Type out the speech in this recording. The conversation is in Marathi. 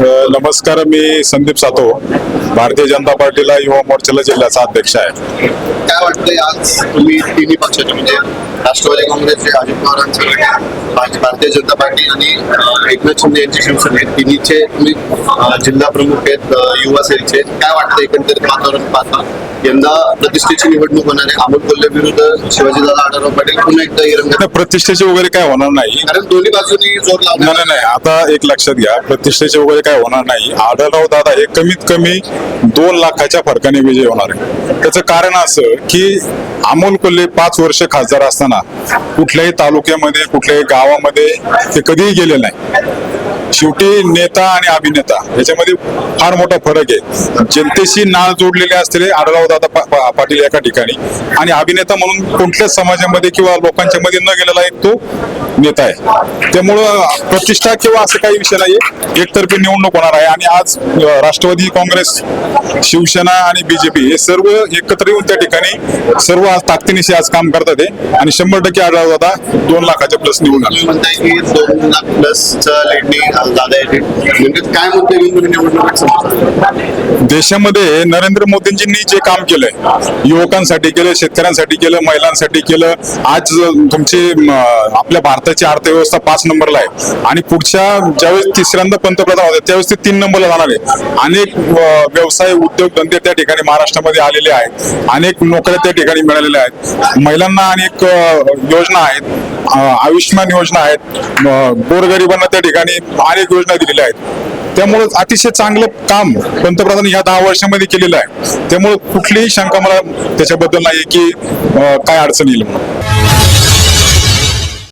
नमस्कार मी संदीप सातो भारतीय जनता पार्टीला युवा मोर्चाला जिल्ह्याचा अध्यक्ष आहे. काय वाटतंय आज तुम्ही तिन्ही पक्षाचे म्हणजे राष्ट्रवादी काँग्रेसचे अजित पवारांचे भारतीय जनता पार्टी आणि एकनाथ शिंदे यांची शिवसेना. तिन्हीचे तुम्ही जिल्हा प्रमुख आहेत युवा सेलचे. काय वाटतं एकंदरीत वातावरण पाहता? यंदा प्रतिष्ठेची निवडणूक होणार आहे. अमोल कोल्हे विरुद्ध शिवाजीदादा आढळराव पाटील पुन्हा एकदा प्रतिष्ठेचे वगैरे काय होणार नाही. कारण दोन्ही बाजूनी जोर लावणार नाही नाही आता एक लक्षात घ्या. प्रतिष्ठेचे वगैरे काय होणार नाही. आढळराव दादा हे कमीत कमी दोन लाखाच्या फरकाने विजय होणार आहे. त्याचं कारण असं की अमोल कोल्हे पाच वर्ष खासदार असताना कुठल्याही तालुक्यामध्ये कुठल्याही गावामध्ये ते कधीही गेले नाही. शेवटी नेता आणि अभिनेता याच्यामध्ये फार मोठा फरक आहे. जनतेशी नाळ जोडलेले असलेले आढळराव दादा पा- पाटील एका ठिकाणी. आणि अभिनेता म्हणून कोणत्याच समाजामध्ये किंवा लोकांच्या मध्ये न गेलेला एक तो नेता आहे. त्यामुळं प्रतिष्ठा किंवा असं काही विषय नाही एकतर्फी निवडणूक होणार आहे. आणि आज राष्ट्रवादी काँग्रेस शिवसेना आणि बीजेपी हे सर्व एकत्र येऊन त्या ठिकाणी सर्व आज ताकदीनिशी आज काम करतात आणि शंभर टक्के आढळराव दादा दोन लाखाच्या प्लस निवडून आले. काय मुद्दे देशामध्ये नरेंद्र मोदींजींनी जे काम केलंय युवकांसाठी केलं शेतकऱ्यांसाठी केलं महिलांसाठी केलं आज तुमची आपल्या भारताची अर्थव्यवस्था पाच नंबरला आहे. आणि पुढच्या ज्यावेळेस तिसऱ्यांदा पंतप्रधान होते त्यावेळेस ते तीन नंबरला जाणार आहे. अनेक व्यवसाय उद्योग धंदे त्या ठिकाणी महाराष्ट्रामध्ये आलेले आहेत. अनेक नोकऱ्या त्या ठिकाणी मिळालेल्या आहेत. महिलांना अनेक योजना आहेत. आयुष्यमान योजना आहेत गोरगरिबांना त्या ठिकाणी अनेक योजना दिलेल्या आहेत. त्यामुळं अतिशय चांगलं काम पंतप्रधान या दहा वर्षामध्ये केलेलं आहे. त्यामुळं कुठलीही शंका मला त्याच्याबद्दल नाही की काय अडचण येईल म्हणून.